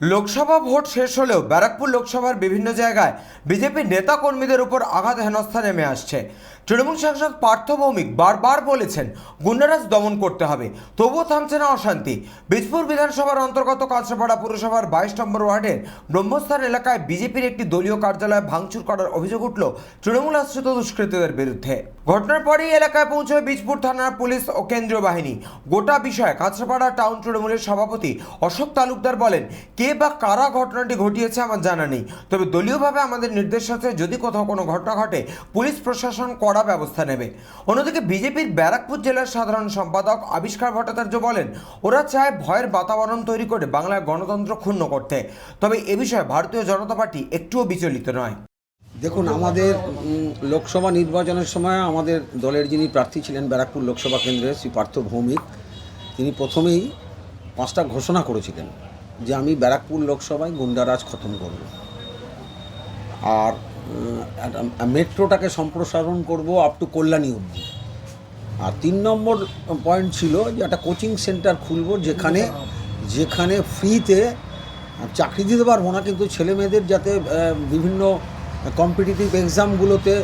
Lok Sabha vote শেষ হলেও ব্যারাকপুর লোকসভার বিভিন্ন জায়গায় বিজেপি নেতা কর্মীদের উপর আঘাত হেনস্থা নেমে আসছে। তৃণমূল সাংসদ পার্থ ভৌমিক বারবার বলেছেন, গুন্ডারাজ দমন করতে হবে। তবুও থামছে না অশান্তি। বীজপুর বিধানসভার অন্তর্গত কাঁচরাপাড়া পুরসভার বাইশ নম্বর ওয়ার্ডের ব্রহ্মস্থান এলাকায় বিজেপির একটি দলীয় কার্যালয় ভাঙচুর করার অভিযোগ উঠল তৃণমূল আশ্রিত দুষ্কৃতীদের বিরুদ্ধে। ঘটনার পরেই এলাকায় পৌঁছয় বীজপুর থানার পুলিশ ও কেন্দ্রীয় বাহিনী। গোটা বিষয়ে কাঁচরাপাড়া টাউন তৃণমূলের সভাপতি অশোক তালুকদার বলেন, কে বা কারা ঘটনাটি ঘটিয়েছে আমার জানা নেই। তবে দলীয়ভাবে আমাদের নির্দেশ আছে, যদি কোথাও কোনো ঘটনা ঘটে, পুলিশ প্রশাসন কড়া ব্যবস্থা নেবে। অন্যদিকে বিজেপির ব্যারাকপুর জেলার সাধারণ সম্পাদক আবিষ্কার ভট্টাচার্য বলেন, ওরা চায় ভয়ের বাতাবরণ তৈরি করে বাংলার গণতন্ত্র ক্ষুণ্ণ করতে। তবে এ বিষয়ে ভারতীয় জনতা পার্টি একটুও বিচলিত নয়। দেখুন, আমাদের লোকসভা নির্বাচনের সময় আমাদের দলের যিনি প্রার্থী ছিলেন ব্যারাকপুর লোকসভা কেন্দ্রে শ্রী পার্থ ভৌমিক, তিনি প্রথমেই পাঁচটা ঘোষণা করেছিলেন যে আমি ব্যারাকপুর লোকসভায় গুন্ডারাজ খতম করব। আর মেট্রোটাকে সম্প্রসারণ করব আপ টু কল্যাণী অবধি। আর তিন নম্বর পয়েন্ট ছিল যে একটা কোচিং সেন্টার খুলব যেখানে যেখানে ফ্রিতে চাকরি দিতে পারব না, কিন্তু ছেলে মেয়েদের যাতে বিভিন্ন কম্পিটিটিভ এক্সামগুলোতে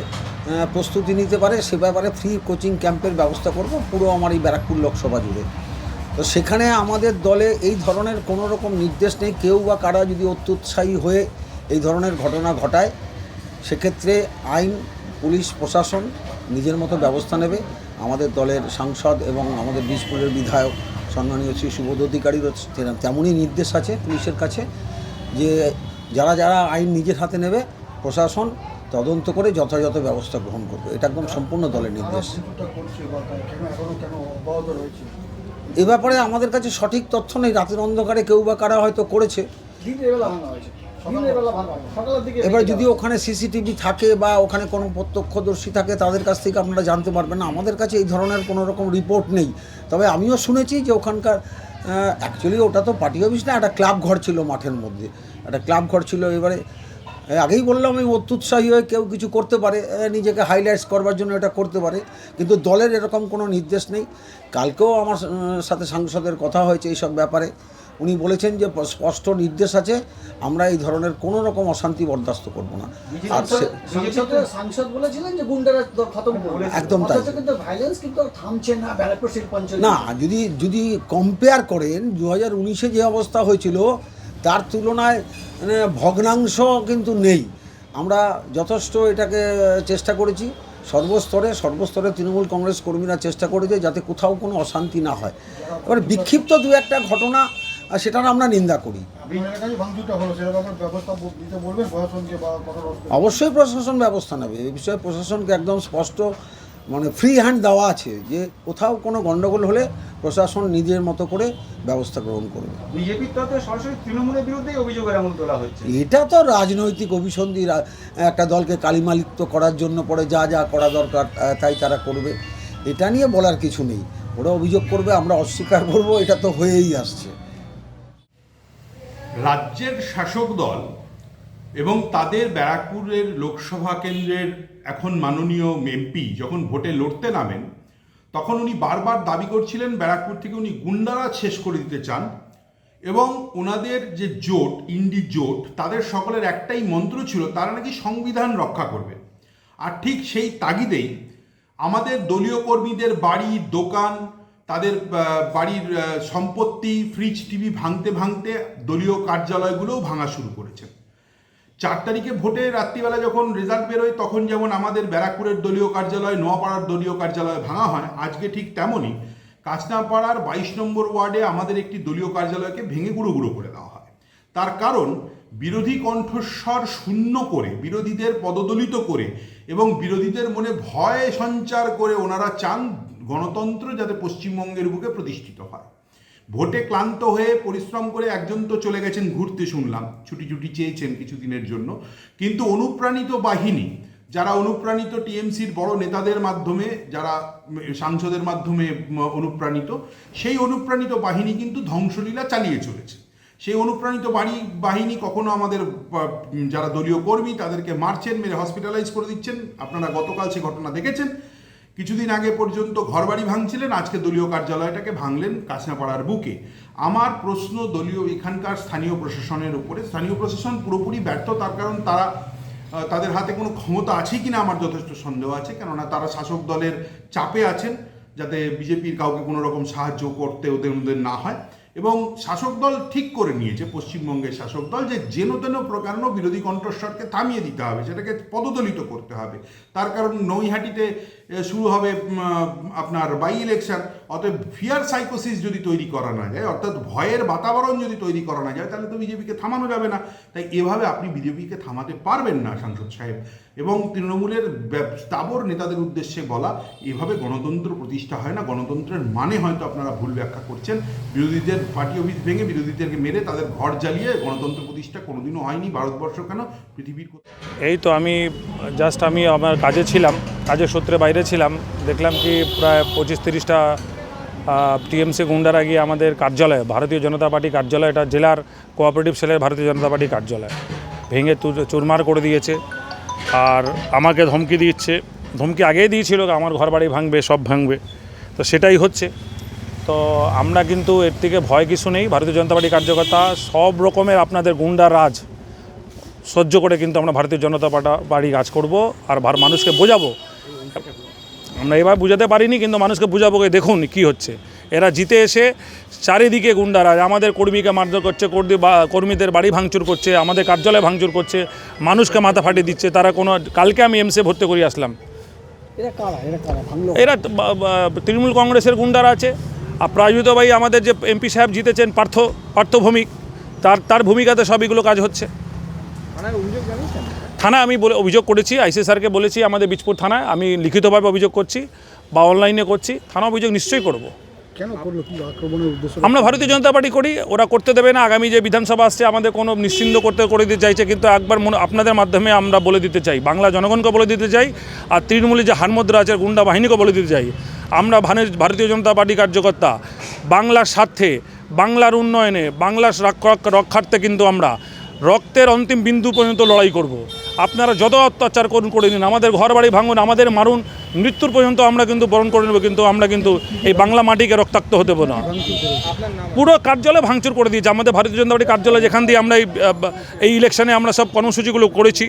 প্রস্তুতি নিতে পারে, সে ব্যাপারে ফ্রি কোচিং ক্যাম্পের ব্যবস্থা করব, পুরো আমার এই ব্যারাকপুর লোকসভা জুড়ে। তো সেখানে আমাদের দলে এই ধরনের কোনো রকম নির্দেশ নেই, কেউ বা কারা যদি অত্যুৎসাহী হয়ে এই ধরনের ঘটনা ঘটায় সেক্ষেত্রে আইন, পুলিশ, প্রশাসন নিজের মতো ব্যবস্থা নেবে। আমাদের দলের সাংসদ এবং আমাদের বীজপুরের বিধায়ক সম্মানীয় শ্রী সুবোধ অধিকারীরও তেমনই নির্দেশ আছে পুলিশের কাছে যে যারা যারা আইন নিজের হাতে নেবে, প্রশাসন তদন্ত করে যথাযথ ব্যবস্থা গ্রহণ করবে। এটা একদম সম্পূর্ণ দলের নির্দেশ। এ ব্যাপারে আমাদের কাছে সঠিক তথ্য নেই। রাতের অন্ধকারে কেউ বা কারা হয়তো করেছে। এবার যদি ওখানে সিসিটিভি থাকে বা ওখানে কোনো প্রত্যক্ষদর্শী থাকে তাদের কাছ থেকে আপনারা জানতে পারবেন না। আমাদের কাছে এই ধরনের কোনো রকম রিপোর্ট নেই। তবে আমিও শুনেছি যে ওখানকার অ্যাকচুয়ালি ওটা তো পার্টি অফিস না একটা ক্লাব ঘর ছিল মাঠের মধ্যে। একটা ক্লাব ঘর ছিল এবারে। আগেই বললাম আমি অত্যুৎসাহী হয়ে কেউ কিছু করতে পারে নিজেকে হাইলাইটস করবার জন্য এটা করতে পারে। কিন্তু দলের এরকম কোনো নির্দেশ নেই। কালকেও আমার সাথে সাংসদের কথা হয়েছে এইসব ব্যাপারে। উনি বলেছেন যে স্পষ্ট নির্দেশ আছে আমরা এই ধরনের কোনো রকম অশান্তি বরদাস্ত করব না। আর সাংসদ সাংসদ বলেছিলেন যে গুন্ডারা খতম একদম তাই। কিন্তু ভাইলেন্স কিন্তু থামছে না ব্যারাকপুর না যদি যদি কম্পেয়ার করেন দু হাজার উনিশে যে অবস্থা হয়েছিল তার তুলনায় মানে ভগ্নাংশ কিন্তু নেই। আমরা যথেষ্ট এটাকে চেষ্টা করেছি সর্বস্তরে সর্বস্তরে তৃণমূল কংগ্রেস কর্মীরা চেষ্টা করেছে যাতে কোথাও কোনো অশান্তি না হয়। এবার বিক্ষিপ্ত দু একটা ঘটনা আহ, সেটার আমরা নিন্দা করি? অবশ্যই প্রশাসন ব্যবস্থা নেবে। এই বিষয়ে প্রশাসনকে একদম স্পষ্ট মানে ফ্রি হ্যান্ড দেওয়া আছে যে কোথাও কোনো গণ্ডগোল হলে প্রশাসন নিজের মতো করে ব্যবস্থা গ্রহণ করবে। বিজেপির তরফে সরাসরি তৃণমূলের বিরুদ্ধেই অভিযোগের আঙুল তোলা হচ্ছে। এটা তো রাজনৈতিক অভিসন্ধি। রা- একটা দলকে কালিমালিপ্ত করার জন্য পরে যা যা করা দরকার তাই তারা করবে। এটা নিয়ে বলার কিছু নেই। ওরা অভিযোগ করবে আমরা অস্বীকার করব এটা তো হয়েই আসছে। রাজ্যের শাসক দল এবং তাদের ব্যারাকপুরের লোকসভা কেন্দ্রের এখন মাননীয় এমপি যখন ভোটে লড়তে নামেন, তখন উনি বারবার দাবি করছিলেন ব্যারাকপুর থেকে উনি গুন্ডারা শেষ করে দিতে চান এবং ওনাদের যে জোট, ইন্ডি জোট, তাদের সকলের একটাই মন্ত্র ছিল, তারা নাকি সংবিধান রক্ষা করবে। আর ঠিক সেই তাগিদেই আমাদের দলীয় কর্মীদের বাড়ি, দোকান তাদের বাড়ির সম্পত্তি ফ্রিজ টিভি ভাঙতে ভাঙতে দলীয় কার্যালয়গুলোও ভাঙা শুরু করেছেন চার তারিখে ভোটে রাত্রিবেলা যখন রেজাল্ট বেরোয়, তখন যেমন আমাদের ব্যারাকপুরের দলীয় কার্যালয়, নোয়াপাড়ার দলীয় কার্যালয় ভাঙা হয়, আজকে ঠিক তেমনই কাঁচনাপাড়ার বাইশ নম্বর ওয়ার্ডে আমাদের একটি দলীয় কার্যালয়কে ভেঙে গুঁড়ো গুঁড়ো করে দেওয়া হয়। তার কারণ, বিরোধী কণ্ঠস্বর শূন্য করে, বিরোধীদের পদদলিত করে এবং বিরোধীদের মনে ভয় সঞ্চার করে ওনারা চান গণতন্ত্র যাতে পশ্চিমবঙ্গের বুকে প্রতিষ্ঠিত হয়। ভোটে ক্লান্ত হয়ে পরিশ্রম করে একজন তো চলে গেছেন ঘুরতে শুনলাম, ছুটি ছুটি চেয়েছেন কিছুদিনের জন্য। কিন্তু অনুপ্রাণিত বাহিনী, যারা অনুপ্রাণিত টিএমসির বড় নেতাদের মাধ্যমে, যারা সাংসদের মাধ্যমে অনুপ্রাণিত, সেই অনুপ্রাণিত বাহিনী কিন্তু ধ্বংসলীলা চালিয়ে চলেছে। সেই অনুপ্রাণিত বাড়ি, বাহিনী কখনো আমাদের যারা দলীয় কর্মী, তাদেরকে মারছেন, মেরে হসপিটালাইজ করে দিচ্ছেন। আপনারা গতকাল সে ঘটনা দেখেছেন। কিছুদিন আগে পর্যন্ত ঘরবাড়ি ভাঙছিলেন, আজকে দলীয় কার্যালয়টাকে ভাঙলেন কাছনাপাড়ার বুকে। আমার প্রশ্ন দলীয় এখানকার স্থানীয় প্রশাসনের উপরে, স্থানীয় প্রশাসন পুরোপুরি ব্যর্থ, তার কারণ তারা তাদের হাতে কোনো ক্ষমতা আছে কিনা আমার যথেষ্ট সন্দেহ আছে, কেননা তারা শাসক দলের চাপে আছেন, যাতে বিজেপির কাউকে কোনো রকম সাহায্য করতে ওদের মধ্যে না হয়। এবং শাসক দল ঠিক করে নিয়েছে, পশ্চিমবঙ্গের শাসক দল, যে যেন তেন প্রকারণ বিরোধী কণ্ঠস্বরকে থামিয়ে দিতে হবে, সেটাকে পদদলিত করতে হবে। তার কারণ নৈহাটিতে শুরু হবে আপনার বাই ইলেকশন অতএব ফিয়ার সাইকোসিস যদি তৈরি করা না যায়, অর্থাৎ ভয়ের বাতাবরণ যদি তৈরি করা না যায়, তাহলে তো বিজেপিকে থামানো যাবে না। তাই এভাবে আপনি বিজেপিকে থামাতে পারবেন না, সাংসদ সাহেব। এবং তৃণমূলের স্থাবর নেতাদের উদ্দেশ্যে বলা, এভাবে গণতন্ত্র প্রতিষ্ঠা হয় না। গণতন্ত্রের মানে হয়তো আপনারা ভুল ব্যাখ্যা করছেন। বিরোধীদের পার্টি অফিস ভেঙে বিরোধীদেরকে মেরে তাদের ঘর জ্বালিয়ে গণতন্ত্র প্রতিষ্ঠা কোনোদিনও হয়নি, ভারতবর্ষ কেন? পৃথিবীর এই তো আমি জাস্ট আমি আমার কাজে ছিলাম, কাজের সূত্রে বাইরে ছিলাম। দেখলাম কি প্রায় পঁচিশ তিরিশটা টিএমসি গুন্ডারা গিয়ে আমাদের কার্যালয়ে, ভারতীয় জনতা পার্টি কার্যালয়, এটা জেলার কোঅপারেটিভ সেলের ভারতীয় জনতা পার্টি কার্যালয়, ভেঙে চুরমার করে দিয়েছে আর আমাকে ধমকি দিচ্ছে। ধমকি আগেই দিয়েছিল আমার ঘর বাড়ি ভাঙবে, সব ভাঙবে। তো সেটাই হচ্ছে। তো আমরা কিন্তু এর থেকে ভয় কিছু নেই। ভারতীয় জনতা পার্টি কার্যকর্তা সব রকমের আপনাদের গুন্ডা রাজ সহ্য করে কিন্তু আমরা ভারতীয় জনতা পার্টা কাজ করব আর ভার মানুষকে বোঝাবো আমরা এবার বুঝাতে পারিনি কিন্তু মানুষকে বুঝাবো দেখুন কি হচ্ছে। এরা জিতে এসে চারিদিকে গুন্ডারা আমাদের কর্মীকে মারধর করছে কর্মী বা কর্মীদের বাড়ি ভাঙচুর করছে আমাদের কার্যালয় ভাঙচুর করছে মানুষকে মাথা ফাটিয়ে দিচ্ছে তারা কোনো কালকে আমি এমসে ভর্তি করে আসলাম। এরা তৃণমূল কংগ্রেসের গুন্ডারা আছে। আর প্রায়ুত ভাই আমাদের যে এমপি সাহেব জিতেছেন পার্থ পার্থ ভৌমিক তার তার ভূমিকাতে সব এগুলো কাজ হচ্ছে। থানা আমি বলে অভিযোগ করেছি আইসি স্যারকে বলেছি আমাদের বীজপুর থানায় আমি লিখিতভাবে অভিযোগ করছি বা অনলাইনে করছি থানা অভিযোগ নিশ্চয়ই করব। কেন করল আক্রমণের উদ্দেশ্য? আমরা ভারতীয় জনতা পার্টি করি ওরা করতে দেবে না আগামী যে বিধানসভা আসছে আমাদের কোনো নিশ্চিন্ত করতে করে দিতে চাইছে কিন্তু একবার মনে আপনাদের মাধ্যমে আমরা বলে দিতে চাই বাংলা জনগণকে বলে দিতে চাই আর তৃণমূলের যে হারমুদ্রা আছে গুন্ডা বাহিনীকে বলে দিতে চাই আমরা ভারতীয় জনতা পার্টি কার্যকর্তা বাংলার স্বার্থে বাংলার উন্নয়নে বাংলার রক্ষা- রক্ষার্থে কিন্তু আমরা রক্তের অন্তিম বিন্দু পর্যন্ত লড়াই করব। আপনারা যত অত্যাচার করুন, করে নিন। আমাদের ঘর বাড়ি ভাঙুন, আমাদের মারুন, মৃত্যুর পর্যন্ত আমরা কিন্তু বরণ করে নেব, কিন্তু আমরা কিন্তু এই বাংলা মাটিকে রক্তাক্ত হতে দেবো না। পুরো কার্যালয় ভাঙচুর করে দিয়েছে। আমাদের ভারতীয় জনতা পার্টি কার্যালয় যেখান দিয়ে আমরা এই ইলেকশনে আমরা সব কর্মসূচিগুলো করেছি,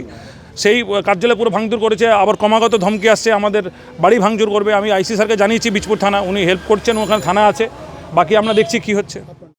সেই কার্যালয় পুরো ভাঙচুর করেছে। আবার ক্রমাগত ধমকি আসছে, আমাদের বাড়ি ভাঙচুর করবে। আমি আইসি স্যারকে জানিয়েছি বীজপুর থানা, উনি হেল্প করছেন, ওখানে থানা আছে। বাকি আমরা দেখছি কি হচ্ছে।